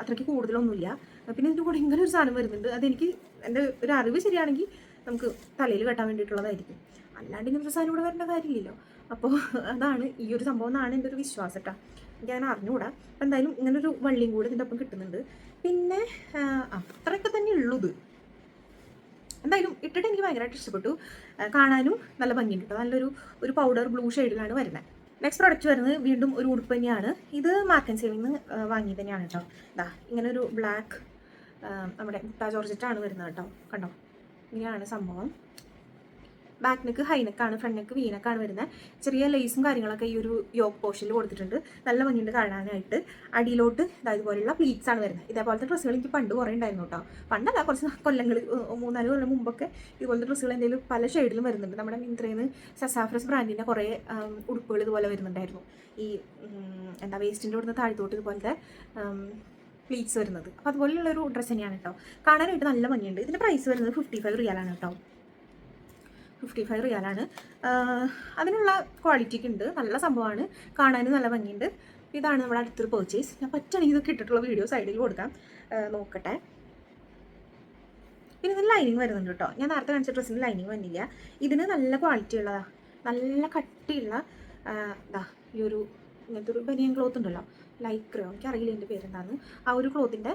അത്രയ്ക്ക് കൂടുതലൊന്നുമില്ല. പിന്നെ ഇതിന്റെ കൂടെ ഇങ്ങനെ ഒരു സാധനം വരുന്നുണ്ട്. അതെനിക്ക് എന്റെ ഒരു അറിവ് ശരിയാണെങ്കിൽ നമുക്ക് തലയിൽ കെട്ടാൻ വേണ്ടിയിട്ടുള്ളതായിരിക്കും. അല്ലാണ്ട് ഇങ്ങനെ ഒരു സാധനം ഇവിടെ വരേണ്ട കാര്യമില്ലല്ലോ. അപ്പോൾ അതാണ് ഈ ഒരു സംഭവം എന്നാണ് എന്റെ ഒരു വിശ്വാസം കേട്ടോ എനിക്ക് അങ്ങനെ അറിഞ്ഞുകൂടാ അപ്പം എന്തായാലും ഇങ്ങനൊരു വള്ളിയും കൂടെ ഇതിന്റെ ഒപ്പം കിട്ടുന്നുണ്ട്. പിന്നെ അത്രയൊക്കെ തന്നെ ഉള്ളൂ എന്തായാലും ഇട്ടിട്ട് എനിക്ക് ഭയങ്കരമായിട്ട് ഇഷ്ടപ്പെട്ടു. കാണാനും നല്ല ഭംഗിയുണ്ട് കേട്ടോ. നല്ലൊരു ഒരു പൗഡർ ബ്ലൂ ഷെയ്ഡിലാണ് വരുന്നത് നെക്സ്റ്റ് പ്രൊഡക്റ്റ് വരുന്നത് വീണ്ടും ഒരു ഉടുപ്പ് തന്നെയാണ് ഇത് മാർക്കൻ നിന്ന് വാങ്ങി തന്നെയാണ് കേട്ടോ. ഇതാ ഇങ്ങനെ ഒരു ബ്ലാക്ക് നമ്മുടെ മുട്ട ജോർജറ്റാണ് വരുന്നത് കേട്ടോ. കണ്ടോ? ഇങ്ങനെയാണ് സംഭവം. ബാക്ക് നെക്ക് ഹൈ നെക്കാണ് ഫ്രണ്ട് നെക്ക് വി നെക്കാണ് വരുന്നത്. ചെറിയ ലേസും കാര്യങ്ങളൊക്കെ ഈ ഒരു യോഗ പോർഷനിൽ കൊടുത്തിട്ടുണ്ട്. നല്ല ഭംഗിയുണ്ട് കാണാനായിട്ട്. അടിയിലോട്ട് ഇതാ ഇതുപോലുള്ള പ്ലീറ്റ്സ് ആണ് വരുന്നത്. ഇതേപോലത്തെ ഡ്രസ്സുകൾ എനിക്ക് പണ്ട് കുറേ ഉണ്ടായിരുന്നു കേട്ടോ പണ്ടല്ല കുറച്ച് കൊല്ലങ്ങൾ മൂന്നാൽ കൊല്ലം മുമ്പൊക്കെ ഇതുപോലത്തെ ഡ്രസ്സുകൾ എന്തെങ്കിലും പല ഷെയ്ഡിലും വരുന്നുണ്ട്. നമ്മുടെ മിന്ത്രയിൽ നിന്ന് സസാഫ്രസ് ബ്രാൻഡിന്റെ കുറേ ഉടുപ്പുകൾ ഇതുപോലെ വരുന്നുണ്ടായിരുന്നു. ഈ എന്താ വേസ്റ്റിന്റെ ഇവിടുന്ന് താഴ്ത്തോട്ട് ഇതുപോലത്തെ പ്ലീറ്റ്സ് വരുന്നത്. അപ്പോൾ അതുപോലെയുള്ളൊരു ഡ്രസ്സ് തന്നെയാണ് കേട്ടോ കാണാനായിട്ട് നല്ല ഭംഗിയുണ്ട്. ഇതിന്റെ പ്രൈസ് വരുന്നത് ഫിഫ്റ്റി ഫൈവ് റിയാലാണ് കേട്ടോ ഫിഫ്റ്റി ഫൈവ് റിയാലാണ് അതിനുള്ള ക്വാളിറ്റിക്ക് ഉണ്ട്. നല്ല സംഭവമാണ്. കാണാനും നല്ല ഭംഗിയുണ്ട്. ഇതാണ് നമ്മുടെ അടുത്തൊരു പർച്ചേസ് ഞാൻ പറ്റുകയാണെങ്കിൽ ഇതൊക്കെ ഇട്ടിട്ടുള്ള വീഡിയോ സൈഡിൽ കൊടുക്കാം. നോക്കട്ടെ. പിന്നെ ഇതിന് ലൈനിങ് വരുന്നുണ്ട് കേട്ടോ. ഞാൻ നേരത്തെ കാണിച്ച ഡ്രസ്സിന് ലൈനിങ് വന്നില്ല. ഇതിന് നല്ല ക്വാളിറ്റി ഉള്ളതാ. നല്ല കട്ടിയുള്ള എന്താ ഈ ഒരു ഇങ്ങനത്തെ ഒരു ബനിയൻ ക്ലോത്ത് ഉണ്ടല്ലോ. ലൈക്രയോ എനിക്കറിയില്ല എന്റെ പേരെന്താണെന്ന് ആ ഒരു ക്ലോത്തിന്റെ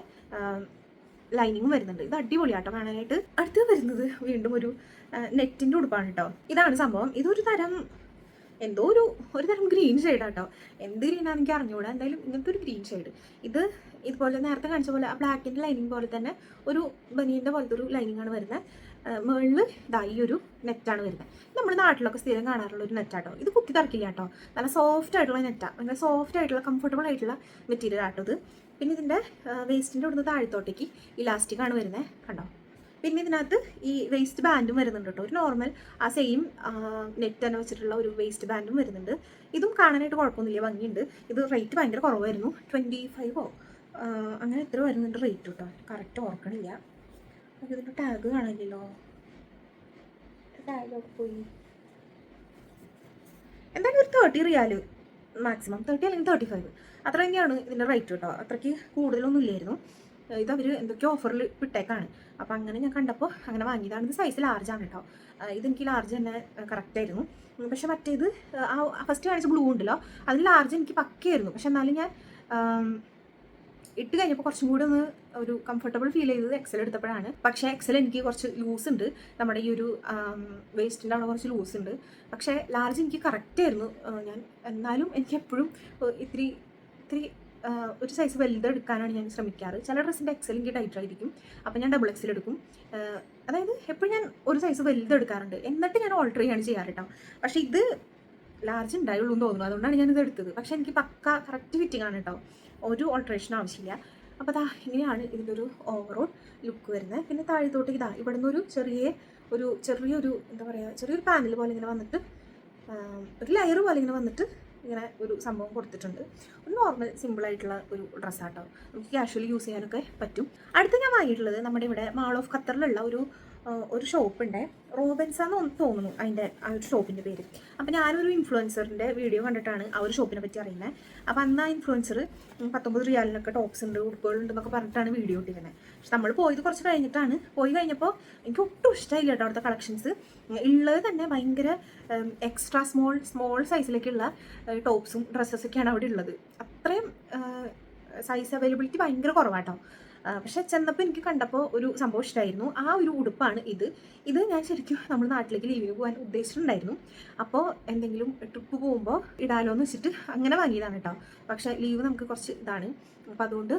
ലൈനിങ്ങും വരുന്നുണ്ട്. ഇത് അടിപൊളിയാട്ടോ കാണാനായിട്ട്. അടുത്ത് വരുന്നത് വീണ്ടും ഒരു നെറ്റിന്റെ ഉടുപ്പാണ് കേട്ടോ ഇതാണ് സംഭവം. ഇതൊരു തരം എന്തോ ഒരു ഒരു തരം ഗ്രീൻ ഷെയ്ഡാട്ടോ എന്ത് ഗ്രീനാണെന്ന് എനിക്ക് അറിഞ്ഞുകൂടാ എന്തായാലും ഇങ്ങനത്തെ ഒരു ഗ്രീൻ ഷെയ്ഡ് ഇത് ഇതുപോലെ നേരത്തെ കാണിച്ച പോലെ ആ ബ്ലാക്കിന്റെ ലൈനിങ് പോലെ തന്നെ ഒരു ബനീന്റെ പോലത്തെ ഒരു ലൈനിങ് ആണ് വരുന്നത് മുകളിൽ ഇതാ ഒരു നെറ്റാണ് വരുന്നത് നമ്മുടെ നാട്ടിലൊക്കെ സ്ഥിരം കാണാറുള്ള ഒരു നെറ്റാട്ടോ ഇത് കുത്തി തറക്കില്ല കേട്ടോ നല്ല സോഫ്റ്റ് ആയിട്ടുള്ള നെറ്റാണ് നല്ല സോഫ്റ്റ് ആയിട്ടുള്ള കംഫർട്ടബിൾ ആയിട്ടുള്ള മെറ്റീരിയൽ ആട്ടോ ഇത്. പിന്നെ ഇതിന്റെ വേസ്റ്റിന്റെ ഇവിടുന്ന് താഴത്തോട്ടേക്ക് ഇലാസ്റ്റിക്കാണ് വരുന്നത് കണ്ടോ? പിന്നെ ഇതിനകത്ത് ഈ വേസ്റ്റ് ബാൻഡും വരുന്നുണ്ട് കേട്ടോ. ഒരു നോർമൽ ആ സെയിം നെറ്റ് തന്നെ വെച്ചിട്ടുള്ള ഒരു വേസ്റ്റ് ബാൻഡും വരുന്നുണ്ട്. ഇതും കാണാനായിട്ട് കുഴപ്പമൊന്നുമില്ല ഭംഗിയുണ്ട്. ഇത് റേറ്റ് ഭയങ്കര കുറവായിരുന്നു. ട്വന്റി ഫൈവോ അങ്ങനെ എത്ര വരുന്നുണ്ട് റേറ്റ് കേട്ടോ? കറക്റ്റ് ഓർക്കണില്ല. നമുക്ക് ഇതിന്റെ ടാഗ് കാണില്ലല്ലോ. ടാഗ് പോയി. എന്തായാലും ഒരു തേർട്ടി റിയാൽ? മാക്സിമം തേർട്ടി അല്ലെങ്കിൽ തേർട്ടി ഫൈവ് അത്ര തന്നെയാണ് ഇതിന്റെ റേറ്റ് കേട്ടോ അത്രയ്ക്ക് കൂടുതലൊന്നും ഇല്ലായിരുന്നു ഇത് അവർ എന്തൊക്കെയോ ഓഫറിൽ വിട്ടേക്കാണ്. അപ്പോൾ അങ്ങനെ ഞാൻ കണ്ടപ്പോൾ അങ്ങനെ വാങ്ങിയതാണ്. ഇത് സൈസ് ലാർജ് ആണ് കേട്ടോ ഇതെനിക്ക് ലാർജ് തന്നെ കറക്റ്റായിരുന്നു പക്ഷെ മറ്റേത് ആ ഫസ്റ്റ് കാണിച്ച ബ്ലൂ ഉണ്ടല്ലോ അതിൽ ലാർജ് എനിക്ക് പക്കയായിരുന്നു. പക്ഷെ എന്നാലും ഞാൻ ഇട്ട് കഴിഞ്ഞപ്പോൾ കുറച്ചും കൂടി ഒന്ന് ഒരു കംഫർട്ടബിൾ ഫീൽ ചെയ്തത് എക്സൽ എടുത്തപ്പോഴാണ്. പക്ഷേ എക്സൽ എനിക്ക് കുറച്ച് ലൂസ് ഉണ്ട്. നമ്മുടെ ഈ ഒരു വേസ്റ്റിന്റെ അവിടെ കുറച്ച് ലൂസ് ഉണ്ട്. പക്ഷേ ലാർജ് എനിക്ക് കറക്റ്റ് ആയിരുന്നു. ഞാൻ എന്നാലും എനിക്ക് എപ്പോഴും ഇത്തിരി ഇത്തിരി ഒരു സൈസ് വലുത് എടുക്കാനാണ് ഞാൻ ശ്രമിക്കാറ്. ചില ഡ്രസ്സിന്റെ എക്സൽ എനിക്ക് ടൈറ്റ് ആയിരിക്കും. അപ്പോൾ ഞാൻ ഡബിൾ എക്സിൽ എടുക്കും. അതായത് എപ്പോഴും ഞാൻ ഒരു സൈസ് വലുത് എടുക്കാറുണ്ട്. എന്നിട്ട് ഞാൻ ഓൾട്ടർ ചെയ്യാണ് ചെയ്യാറ് കേട്ടോ പക്ഷേ ഇത് ലാർജ് ഉണ്ടായുള്ളൂ എന്ന് തോന്നുന്നു. അതുകൊണ്ടാണ് ഞാനിത് എടുത്തത്. പക്ഷേ എനിക്ക് പക്ക കറക്റ്റ് ഫിറ്റിംഗ് ആണ് കേട്ടോ ഒരു ഓൾട്ടറേഷൻ ആവശ്യമില്ല. അപ്പോൾ അതാ ഇങ്ങനെയാണ് ഇതിന്റെ ഒരു ഓവറോൾ ലുക്ക് വരുന്നത്. പിന്നെ താഴത്തോട്ട് ഇതാ ഇവിടെ നിന്നൊരു ചെറിയ ഒരു ചെറിയൊരു എന്താ പറയുക ചെറിയൊരു പാനൽ പോലെ ഇങ്ങനെ വന്നിട്ട് ഒരു ലെയർ പോലെ ഇങ്ങനെ വന്നിട്ട് ഇങ്ങനെ ഒരു സംഭവം കൊടുത്തിട്ടുണ്ട്. ഒരു നോർമൽ സിമ്പിളായിട്ടുള്ള ഒരു ഡ്രസ്സാട്ടോ നമുക്ക് കാഷ്വലി യൂസ് ചെയ്യാനൊക്കെ പറ്റും. അടുത്ത് ഞാൻ വാങ്ങിയിട്ടുള്ളത് നമ്മുടെ ഇവിടെ മാൾ ഓഫ് ഖത്തറിലുള്ള ഒരു ഒരു ഷോപ്പുണ്ട്. റോബൻസ് എന്ന് തോന്നുന്നു അതിന്റെ ആ ഒരു ഷോപ്പിന്റെ പേര്. അപ്പം ഞാനൊരു ഇൻഫ്ലുവൻസറിന്റെ വീഡിയോ കണ്ടിട്ടാണ് ആ ഒരു ഷോപ്പിനെ പറ്റി അറിയുന്നത് അപ്പം അന്ന് ആ ഇൻഫ്ലുവൻസർ പത്തൊമ്പത് റിയാലിനൊക്കെ ടോപ്സ് ഉണ്ട് ഉടുപ്പുകളുണ്ട് എന്നൊക്കെ പറഞ്ഞിട്ടാണ് വീഡിയോ ഇട്ടിരുന്നത് പക്ഷെ നമ്മൾ പോയത് കുറച്ച് കഴിഞ്ഞിട്ടാണ്. പോയി കഴിഞ്ഞപ്പോൾ എനിക്ക് ഒട്ടും ഇഷ്ടമായില്ല കേട്ടോ അവിടുത്തെ കളക്ഷൻസ് ഉള്ളത് തന്നെ ഭയങ്കര എക്സ്ട്രാ സ്മോൾ സ്മോൾ സൈസിലേക്കുള്ള ടോപ്സും ഡ്രസ്സസൊക്കെയാണ് അവിടെ ഉള്ളത്. അത്രയും സൈസ് അവൈലബിലിറ്റി ഭയങ്കര കുറവാട്ടോ. പക്ഷെ ചെന്നപ്പോൾ എനിക്ക് കണ്ടപ്പോൾ ഒരു സംഭവം ഇഷ്ടമായിരുന്നു ആ ഒരു ഉടുപ്പാണ് ഇത്. ഇത് ഞാൻ ശരിക്കും നമ്മൾ നാട്ടിലേക്ക് ലീവിന് പോകാൻ ഉദ്ദേശിച്ചിട്ടുണ്ടായിരുന്നു. അപ്പോൾ എന്തെങ്കിലും ട്രിപ്പ് പോകുമ്പോൾ ഇടാലോ എന്ന് വെച്ചിട്ട് അങ്ങനെ വാങ്ങിയതാണ് കേട്ടോ പക്ഷേ ലീവ് നമുക്ക് കുറച്ച് ഇതാണ്. അപ്പോൾ അതുകൊണ്ട്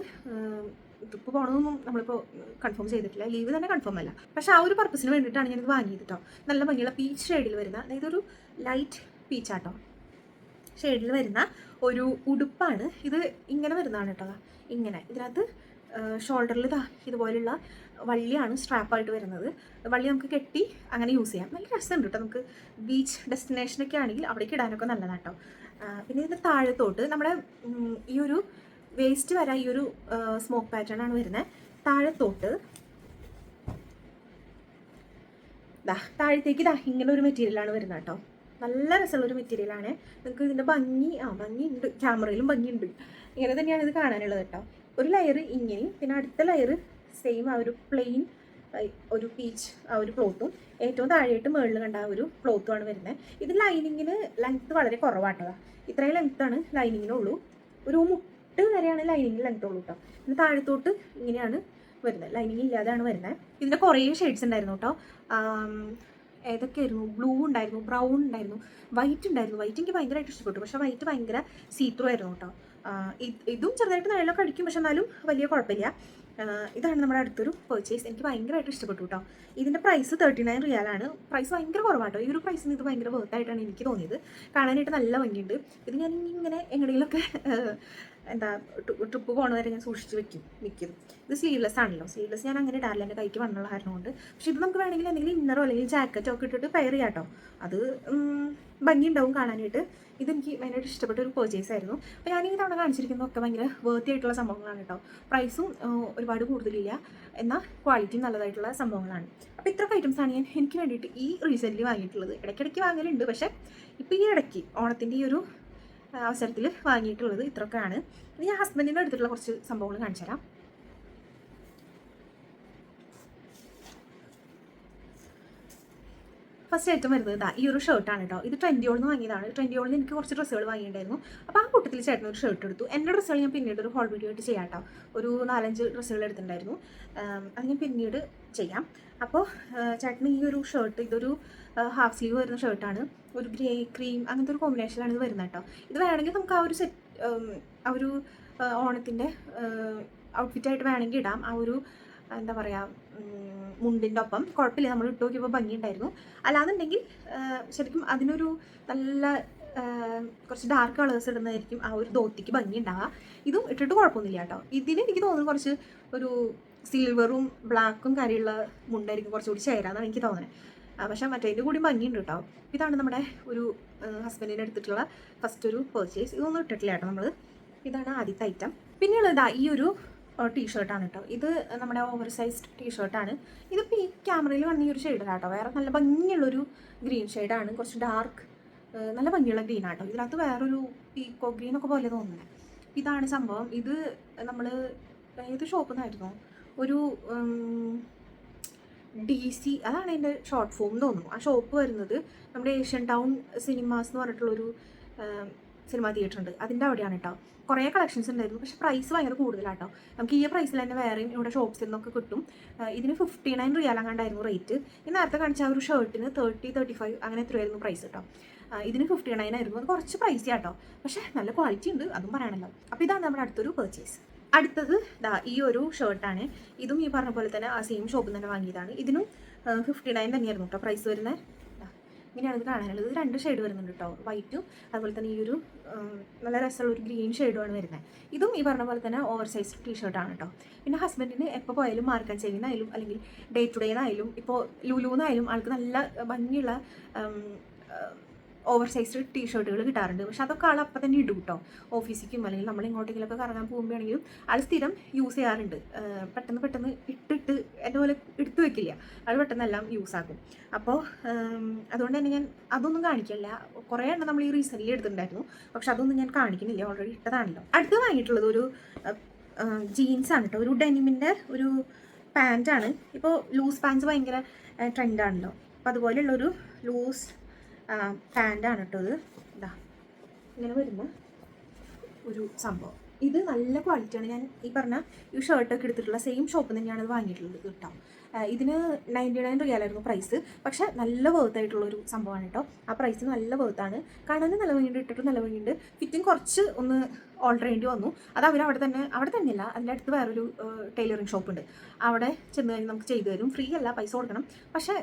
ട്രിപ്പ് പോകണമെന്നൊന്നും നമ്മളിപ്പോൾ കൺഫേം ചെയ്തിട്ടില്ല. ലീവ് തന്നെ കൺഫേം അല്ല. പക്ഷേ ആ ഒരു പർപ്പസിന് വേണ്ടിയിട്ടാണ് ഞാനിത് വാങ്ങിയത് കേട്ടോ നല്ല ഭംഗിയുള്ള പീച്ച് ഷെയ്ഡിൽ വരുന്ന അതായത് ഒരു ലൈറ്റ് പീച്ചാട്ടോ ഷെയ്ഡിൽ വരുന്ന ഒരു ഉടുപ്പാണ്. ഇത് ഇങ്ങനെ വരുന്നതാണ് കേട്ടോ ഇങ്ങനെ. ഇതിനകത്ത് ഷോൾഡറിൽ ഇതാ ഇതുപോലുള്ള വള്ളിയാണ് സ്ട്രാപ്പായിട്ട് വരുന്നത്. വള്ളി നമുക്ക് കെട്ടി അങ്ങനെ യൂസ് ചെയ്യാം. നല്ല രസമുണ്ട് കേട്ടോ. നമുക്ക് ബീച്ച് ഡെസ്റ്റിനേഷനൊക്കെ ആണെങ്കിൽ അവിടേക്ക് ഇടാനൊക്കെ നല്ലതാണ് കേട്ടോ. പിന്നെ ഇതിന്റെ താഴത്തോട്ട് നമ്മുടെ ഈ ഒരു വേസ്റ്റ് വരാൻ ഈ ഒരു സ്മോക്ക് പാറ്റേൺ ആണ് വരുന്നത്. താഴത്തോട്ട് ദാ താഴത്തേക്ക് ദാ ഇങ്ങനെ ഒരു മെറ്റീരിയലാണ് വരുന്നത് കേട്ടോ. നല്ല രസമുള്ള ഒരു മെറ്റീരിയലാണ് നിങ്ങൾക്ക് ഇതിന്റെ ഭംഗി ആ ഭംഗിയുണ്ട് ക്യാമറയിലും ഭംഗിയുണ്ട് ഇങ്ങനെ തന്നെയാണ് ഇത് കാണാനുള്ളത് കേട്ടോ. ഒരു ലെയർ ഇങ്ങനെയും പിന്നെ അടുത്ത ലെയർ സെയിം ആ ഒരു പ്ലെയിൻ ഒരു പീച്ച് ആ ഒരു ക്ലോത്തും ഏറ്റവും താഴെയായിട്ട് മുകളിൽ കണ്ട ആ ഒരു ക്ലോത്തുമാണ് വരുന്നത് ഇത് ലൈനിങ്ങിന് ലെങ്ത്ത് വളരെ കുറവാട്ടോ. ഇത്രയും ലെങ്ത്താണ് ലൈനിങ്ങിനുള്ളൂ ഒരു മുട്ട് വരെയാണ് ലൈനിങ്ങിന് ലെങ്ത് ഉള്ളൂ കേട്ടോ പിന്നെ താഴത്തോട്ട് ഇങ്ങനെയാണ് വരുന്നത് ലൈനിങ് ഇല്ലാതെയാണ് വരുന്നത് ഇതിന്റെ കുറേ ഷെയ്ഡ്സ് ഉണ്ടായിരുന്നു കേട്ടോ ഏതൊക്കെയായിരുന്നു ബ്ലൂ ഉണ്ടായിരുന്നു ബ്രൗൺ ഉണ്ടായിരുന്നു വൈറ്റ് ഉണ്ടായിരുന്നു. വൈറ്റ് എനിക്ക് ഭയങ്കരമായിട്ട് ഇഷ്ടപ്പെട്ടു. പക്ഷേ വൈറ്റ് ഭയങ്കര സീത്രോ ആയിരുന്നു കേട്ടോ ഇത് ചെറുതായിട്ട് നിഴലൊക്കെ അടിക്കും പക്ഷെ എന്നാലും വലിയ കുഴപ്പമില്ല. ഇതാണ് നമ്മുടെ അടുത്തൊരു പർച്ചേസ് എനിക്ക് ഭയങ്കരമായിട്ട് ഇഷ്ടപ്പെട്ടു കേട്ടോ ഇതിന്റെ പ്രൈസ് തേർട്ടി നയൻ റിയാലാണ് പ്രൈസ് ഭയങ്കര കുറവാട്ടോ ഈ ഒരു പ്രൈസിന് ഇത് ഭയങ്കര വേർത്തായിട്ടാണ് എനിക്ക് തോന്നിയത്. കാണാനായിട്ട് നല്ല ഭംഗിയുണ്ട്. ഇത് ഞാൻ ഇങ്ങനെ എങ്ങനെയെങ്കിലുമൊക്കെ എന്താ ട്രിപ്പ് പോകണ വരെ ഞാൻ സൂക്ഷിച്ച് വെക്കും നിൽക്കും ഇത് സ്ലീവ്ലെസ് ആണല്ലോ. സ്ലീവ്ലെസ് ഞാൻ അങ്ങനെ ഇടാറില്ല. എന്റെ കൈക്ക് വണ്ണുള്ള കാരണം കൊണ്ട്. പക്ഷെ ഇത് നമുക്ക് വേണമെങ്കിൽ എന്തെങ്കിലും ഇന്നറോ അല്ലെങ്കിൽ ജാക്കറ്റോ ഒക്കെ ഇട്ടിട്ട് പെയർ ചെയ്യാം കേട്ടോ അത് ഭംഗി ഭംഗിയുണ്ടാവും കാണാനായിട്ട്. ഇതെനിക്ക് ഭയങ്കരമായിട്ട് ഇഷ്ടപ്പെട്ട ഒരു പർച്ചേസ് ആയിരുന്നു. അപ്പോൾ ഞാൻ ഈ തവണ കാണിച്ചിരിക്കുന്നതൊക്കെ ഭയങ്കര വേർത്തി ആയിട്ടുള്ള സംഭവങ്ങളാണ് കേട്ടോ. പ്രൈസും ഒരുപാട് കൂടുതലില്ല. എന്നാൽ ക്വാളിറ്റിയും നല്ലതായിട്ടുള്ള സംഭവങ്ങളാണ്. അപ്പോൾ ഇത്രയൊക്കെ ഐറ്റംസാണ് ഞാൻ എനിക്ക് വേണ്ടിയിട്ട് ഈ റീസെന്റ്ലി വാങ്ങിയിട്ടുള്ളത്. ഇടയ്ക്കിടയ്ക്ക് വാങ്ങലുണ്ട്. പക്ഷേ ഇപ്പോൾ ഈ ഇടയ്ക്ക് ഓണത്തിന്റെ ഈ ഒരു അവസരത്തിൽ വാങ്ങിയിട്ടുള്ളത് ഇത്രയൊക്കെയാണ്. ഞാൻ ഹസ്ബൻഡിന്റെ അടുത്തുള്ള കുറച്ച് സംഭവങ്ങൾ കാണിച്ചു തരാം ഫസ്റ്റ് ഐറ്റം വരുന്നത് ഇതാ ഈ ഒരു ഷർട്ടാണ് കേട്ടോ ഇത് ട്വന്റിയോളിൽ നിന്ന് വാങ്ങിയതാണ് ട്വന്റിയോളിൽ എനിക്ക് കുറച്ച് ഡ്രസ്സുകൾ വാങ്ങിയിട്ടുണ്ടായിരുന്നു. അപ്പോൾ ആ കൂട്ടത്തിൽ ചേട്ടൻ ഒരു ഷർട്ട് എടുത്തു. എന്റെ ഡ്രസ്സുകൾ ഞാൻ പിന്നീട് ഒരു ഹോൾ വീഡിയോ ആയിട്ട് ചെയ്യാം കേട്ടോ ഒരു നാലഞ്ച് ഡ്രസ്സുകൾ എടുത്തിട്ടുണ്ടായിരുന്നു. അത് ഞാൻ പിന്നീട് ചെയ്യാം. അപ്പോൾ ചേട്ടന് ഈ ഒരു ഷർട്ട് ഇതൊരു ഹാഫ് സ്ലീവ് വരുന്ന ഷർട്ടാണ് ഒരു ഗ്രേ ക്രീം അങ്ങനത്തെ ഒരു കോമ്പിനേഷനിലാണ് ഇത് വരുന്നത് കേട്ടോ ഇത് വേണമെങ്കിൽ നമുക്ക് ആ ഒരു സെറ്റ് ആ ഒരു ഓണത്തിന്റെ ഔട്ട്ഫിറ്റായിട്ട് വേണമെങ്കിൽ ഇടാം. ആ ഒരു എന്താ പറയുക മുണ്ടിന്റെ ഒപ്പം. കുഴപ്പമില്ല നമ്മൾ ഇട്ട് നോക്കിയപ്പോൾ ഭംഗിയുണ്ടായിരുന്നു. അല്ലാന്നുണ്ടെങ്കിൽ ശരിക്കും അതിനൊരു നല്ല കുറച്ച് ഡാർക്ക് കളേഴ്സ് ഇടുന്നതായിരിക്കും ആ ഒരു ധോത്തിക്ക് ഭംഗി ഉണ്ടാവുക ഇതും ഇട്ടിട്ട് കുഴപ്പമൊന്നുമില്ല കേട്ടോ. ഇതിന് എനിക്ക് തോന്നുന്നു കുറച്ച് ഒരു സിൽവറും ബ്ലാക്കും കാര്യമുള്ള മുണ്ടായിരിക്കും കുറച്ചുകൂടി ചേരാന്നാണ് എനിക്ക് തോന്നുന്നത്. പക്ഷേ മറ്റേതിന്റെ കൂടി ഭംഗിയുണ്ട് കേട്ടോ. ഇതാണ് നമ്മുടെ ഒരു ഹസ്ബൻഡിന്റെ എടുത്തിട്ടുള്ള ഫസ്റ്റ് ഒരു പെർച്ചേസ് ഇതൊന്നും ഇട്ടിട്ടില്ല കേട്ടോ നമ്മൾ ഇതാണ് ആദ്യത്തെ ഐറ്റം പിന്നെയുള്ളത് ഈ ഒരു ടീഷർട്ടാണ് കേട്ടോ. ഇത് നമ്മുടെ ഓവർ സൈസ്ഡ് ടീഷർട്ടാണ്. ഇതിപ്പോൾ ഈ ക്യാമറയിൽ വന്ന ഈ ഒരു ഷെയ്ഡാണ് കേട്ടോ വേറെ നല്ല ഭംഗിയുള്ളൊരു ഗ്രീൻ ഷെയ്ഡാണ് കുറച്ച് ഡാർക്ക് നല്ല ഭംഗിയുള്ള ഗ്രീൻ ആട്ടോ. ഇതിനകത്ത് വേറൊരു പീക്കോ ഗ്രീൻ ഒക്കെ പോലെ തോന്നുന്നത് ഇതാണ് സംഭവം. ഇത് നമ്മൾ ഏത് ഷോപ്പിൽ നിന്നായിരുന്നു ഒരു ഡി സി അതാണ് എന്റെ ഷോർട്ട് ഫോം തോന്നുന്നു. ആ ഷോപ്പ് വരുന്നത് നമ്മുടെ ഏഷ്യൻ ടൗൺ സിനിമാസ് എന്ന് പറഞ്ഞിട്ടുള്ളൊരു സിനിമ തിയേറ്റർ ഉണ്ട്. അതിന്റെ അവിടെയാണ് കേട്ടോ കുറേ കളക്ഷൻസ് ഉണ്ടായിരുന്നു. പക്ഷേ പ്രൈസ് ഭയങ്കര കൂടുതലാട്ടോ. നമുക്ക് ഈ പ്രൈസിൽ തന്നെ വേറെയും ഇവിടെ ഷോപ്സിൽ നിന്നൊക്കെ കിട്ടും. ഇതിന് ഫിഫ്റ്റി നയൻ റിയൽ അങ്ങാണ്ടായിരുന്നു റേറ്റ് ഈ നേരത്തെ കാണിച്ച ആ ഒരു ഷർട്ടിന് തേർട്ടി തേർട്ടി ഫൈവ് അങ്ങനെ എത്രയായിരുന്നു പ്രൈസ് കേട്ടോ ഇതിന് ഫിഫ്റ്റി നയൻ ആയിരുന്നു. അത് കുറച്ച് പ്രൈസ് ആട്ടോ. പക്ഷേ നല്ല ക്വാളിറ്റി ഉണ്ട്. അതും പറയണല്ലോ. അപ്പോൾ ഇതാണ് നമ്മുടെ അടുത്തൊരു പർച്ചേസ് അടുത്തത് ദാ ഈ ഒരു ഷർട്ടാണ് ഇതും ഈ പറഞ്ഞ പോലെ തന്നെ ആ സെയിം ഷോപ്പിൽ തന്നെ വാങ്ങിയതാണ്. ഇതിനും ഫിഫ്റ്റി നയൻ തന്നെയായിരുന്നു കേട്ടോ പ്രൈസ് വരുന്നത്. ഇങ്ങനെയാണ് ഇത് കാണാനുള്ളത്. ഇത് രണ്ട് ഷെയ്ഡ് വരുന്നുണ്ട് കേട്ടോ വൈറ്റും അതുപോലെ തന്നെ ഈ ഒരു നല്ല രസമുള്ള ഒരു ഗ്രീൻ ഷെയ്ഡുമാണ് വരുന്നത് ഇതും ഈ പറഞ്ഞ പോലെ തന്നെ ഓവർ സൈസ് ടീഷർട്ടാണ് കേട്ടോ പിന്നെ ഹസ്ബൻഡിന് എപ്പോൾ പോയാലും മാർക്കാൻ ചെയ്യുന്നതായാലും അല്ലെങ്കിൽ ഡേ ടു ഡേ ഡേന്നായാലും ഇപ്പോൾ ലുലുന്നായാലും ആൾക്ക് നല്ല ഭംഗിയുള്ള ഓവർ സൈസ് ടീഷർട്ടുകൾ കിട്ടാറുണ്ട്. പക്ഷെ അതൊക്കെ ആൾ അപ്പം തന്നെ ഇടും കേട്ടോ ഓഫീസിലേക്കും അല്ലെങ്കിൽ നമ്മൾ ഇങ്ങോട്ടെങ്കിലൊക്കെ കറങ്ങാൻ പോകുമ്പോഴാണെങ്കിലും ആൾ സ്ഥിരം യൂസ് ചെയ്യാറുണ്ട്. പെട്ടെന്ന് പെട്ടെന്ന് ഇട്ടിട്ട് എന്റെ പോലെ എടുത്തു വെക്കില്ല. ആൾ പെട്ടെന്ന് എല്ലാം യൂസ് ആക്കും അപ്പോൾ അതുകൊണ്ട് തന്നെ ഞാൻ അതൊന്നും കാണിക്കില്ല കുറേ എണ്ണം നമ്മൾ ഈ റീസെന്റ്ലി എടുത്തിട്ടുണ്ടായിരുന്നു. പക്ഷെ അതൊന്നും ഞാൻ കാണിക്കുന്നില്ല. ഓൾറെഡി ഇട്ടതാണല്ലോ. അടുത്ത് വാങ്ങിയിട്ടുള്ളത് ഒരു ജീൻസ് ആണ് കേട്ടോ ഒരു ഡെനിമിന്റെ ഒരു പാന്റാണ് ഇപ്പോൾ ലൂസ് പാൻസ് ഭയങ്കര ട്രെൻഡാണല്ലോ അപ്പോൾ അതുപോലെയുള്ളൊരു ലൂസ് പാന്റാണ് കേട്ടോ ഇത്. ഇതാ ഇങ്ങനെ വരുന്ന ഒരു സംഭവം. ഇത് നല്ല ക്വാളിറ്റിയാണ് ഞാൻ ഈ പറഞ്ഞ ഈ ഷർട്ടൊക്കെ എടുത്തിട്ടുള്ള സെയിം ഷോപ്പിൽ തന്നെയാണ് ഇത് വാങ്ങിയിട്ടുള്ളത് കേട്ടോ. ഇതിന് നയന്റി നയൻ റിയാലായിരുന്നു പ്രൈസ് പക്ഷെ നല്ല വേർത്തായിട്ടുള്ളൊരു സംഭവമാണ് കേട്ടോ. ആ പ്രൈസ് നല്ല വേർത്താണ് കാണാനും നല്ല ഭംഗിയുണ്ട് ഇട്ടിട്ട് നല്ല ഭംഗിയുണ്ട്. ഫിറ്റിംഗ് കുറച്ച് ഒന്ന് ഓൾഡർ ചെയ്യേണ്ടി വന്നു. അത് അവർ അവിടെ തന്നെ അവിടെ തന്നെയല്ല അതിന്റെ അടുത്ത് വേറൊരു ടൈലറിങ് ഷോപ്പ് ഉണ്ട്. അവിടെ ചെന്ന് കഴിഞ്ഞ് നമുക്ക് ചെയ്തു തരും. ഫ്രീ അല്ല പൈസ കൊടുക്കണം. പക്ഷേ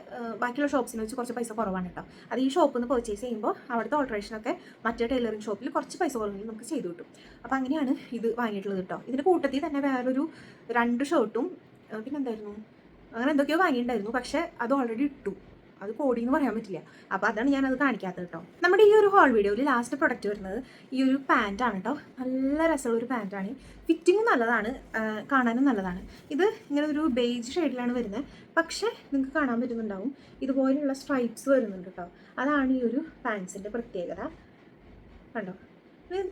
ബാക്കിയുള്ള ഷോപ്സിനെ വെച്ച് കുറച്ച് പൈസ കുറവാണ് കേട്ടോ. അത് ഈ ഷോപ്പിൽ നിന്ന് പർച്ചേസ് ചെയ്യുമ്പോൾ അവിടുത്തെ ഓൾട്രേഷനൊക്കെ മറ്റേ ടൈലറിങ് ഷോപ്പിൽ കുറച്ച് പൈസ കുറവെങ്കിൽ നമുക്ക് ചെയ്തു കിട്ടും. അപ്പോൾ അങ്ങനെയാണ് ഇത് വാങ്ങിയിട്ടുള്ളത് കേട്ടോ. ഇതിന്റെ കൂട്ടത്തിൽ തന്നെ വേറൊരു രണ്ട് ഷർട്ടും പിന്നെന്തായിരുന്നു? അങ്ങനെ എന്തൊക്കെയോ വാങ്ങിയിട്ടുണ്ടായിരുന്നു. പക്ഷെ അത് ഓൾറെഡി ഇട്ടു. അത് കോടി എന്ന് പറയാൻ പറ്റില്ല. അപ്പോൾ അതാണ് ഞാൻ അത് കാണിക്കാത്തത് കേട്ടോ നമ്മുടെ ഈ ഒരു ഹോൾ വീഡിയോയിൽ ലാസ്റ്റ് പ്രൊഡക്റ്റ് വരുന്നത് ഈ ഒരു പാന്റാണ് കേട്ടോ നല്ല രസമുള്ള ഒരു പാന്റാണ് ഫിറ്റിങ്ങും നല്ലതാണ്. കാണാനും നല്ലതാണ്. ഇത് ഇങ്ങനെ ഒരു ബേജ് ഷെയ്ഡിലാണ് വരുന്നത്. പക്ഷേ നിങ്ങൾക്ക് കാണാൻ പറ്റുന്നുണ്ടാവും. ഇതുപോലെയുള്ള സ്ട്രൈപ്സ് വരുന്നുണ്ട് കേട്ടോ അതാണ് ഈ ഒരു പാൻസിന്റെ പ്രത്യേകത. കണ്ടോ?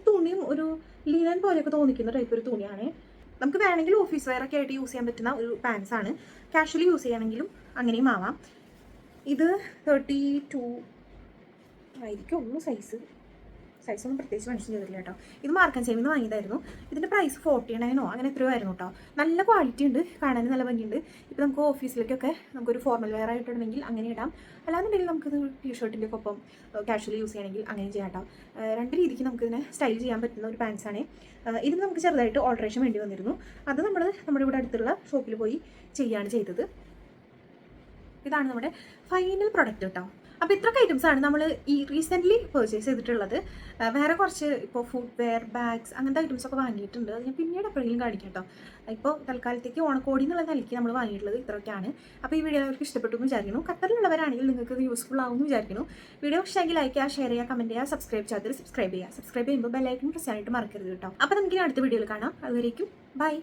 തുണിയും ഒരു ലിനൻ പോലെയൊക്കെ തോന്നിക്കുന്ന ടൈപ്പ് ഒരു തുണിയാണ്. നമുക്ക് വേണമെങ്കിൽ ഓഫീസ് വെയർ ഒക്കെ ആയിട്ട് യൂസ് ചെയ്യാൻ പറ്റുന്ന ഒരു പാൻസ് ആണ്. കാഷ്വലി യൂസ് ചെയ്യണമെങ്കിലും അങ്ങനെയും ആവാം. ഇത് തേർട്ടി ടു ആയിരിക്കും. ഉള്ളൂ സൈസ് സൈസ് ഒന്നും പ്രത്യേകിച്ച് മെൻഷൻ ചെയ്തിട്ടില്ല കേട്ടോ. ഇത് മാർക്കൻ സേവിന്ന് വാങ്ങിയതായിരുന്നു. ഇതിന്റെ പ്രൈസ് ഫോർട്ടി നയനോ അങ്ങനെ എത്രയോ ആയിരുന്നു കേട്ടോ. നല്ല ക്വാളിറ്റി ഉണ്ട് കാണാൻ നല്ല ഭംഗിയുണ്ട്. ഇപ്പോൾ നമുക്ക് ഓഫീസിലേക്കൊക്കെ നമുക്കൊരു ഫോർമൽ വെയർ ആയിട്ടുണ്ടെങ്കിൽ അങ്ങനെ ഇടാം. അല്ലാന്നുണ്ടെങ്കിൽ നമുക്കിത് ടീഷർട്ടിന്റെ ഒപ്പം കാഷ്വലി യൂസ് ചെയ്യണമെങ്കിൽ അങ്ങനെ ചെയ്യാം കേട്ടോ. രണ്ട് രീതിക്ക് നമുക്കിതിനെ സ്റ്റൈൽ ചെയ്യാൻ പറ്റുന്ന ഒരു പാൻസാണ് ഇതിന് നമുക്ക് ചെറുതായിട്ട് ഓൾട്രേഷൻ വേണ്ടി വന്നിരുന്നു. അത് നമ്മൾ നമ്മുടെ ഇവിടെ അടുത്തുള്ള ഷോപ്പിൽ പോയി ചെയ്യുകയാണ് ചെയ്തത്. ഇതാണ് നമ്മുടെ ഫൈനൽ പ്രൊഡക്റ്റ് കേട്ടോ. അപ്പോൾ ഇത്രയൊക്കെ ആണ് നമ്മൾ ഈ റീസെന്റ്ലി പർച്ചേസ് ചെയ്തിട്ടുള്ളത്. വേറെ കുറച്ച് ഇപ്പോൾ ഫുഡ് വെയർ ബാഗ്സ് അങ്ങനത്തെ ഐറ്റംസ് ഒക്കെ വാങ്ങിയിട്ടുണ്ട്. അത് ഞാൻ പിന്നീട് എപ്പോഴെങ്കിലും കാണിക്കാം കേട്ടോ ഇപ്പോൾ തൽക്കാലത്തേക്ക് ഓണക്കോടി എന്നുള്ള നിലയ്ക്ക് നമ്മൾ വാങ്ങിയിട്ടുള്ളത് ഇത്രയൊക്കെയാണ്. അപ്പോൾ ഈ വീഡിയോ അവർക്ക് ഇഷ്ടപ്പെട്ടു എന്ന് വിചാരിക്കുന്നു. ഖത്തറിലുള്ളവരാണെങ്കിൽ നിങ്ങൾക്ക് ഇത് യൂസ്ഫുൾ ആവുമെന്ന് വിചാരിക്കുന്നു. വീഡിയോ ഇഷ്ടമെങ്കിൽ ലൈക്ക് ചെയ്യുക ഷെയർ ചെയ്യുക കമന്റ് ചെയ്യുക സബ്സ്ക്രൈബ് ചെയ്യാതെ സബ്സ്ക്രൈബ് ചെയ്യുക. സബ്സ്ക്രൈബ് ചെയ്യുമ്പോൾ ബെല്ലൈക്കൺ പ്രസ് ആയിട്ട് മറക്കരുത് കേട്ടോ അപ്പോൾ നമുക്ക് അടുത്ത വീഡിയോയിൽ കാണാം. അതുവരേക്കും ബൈ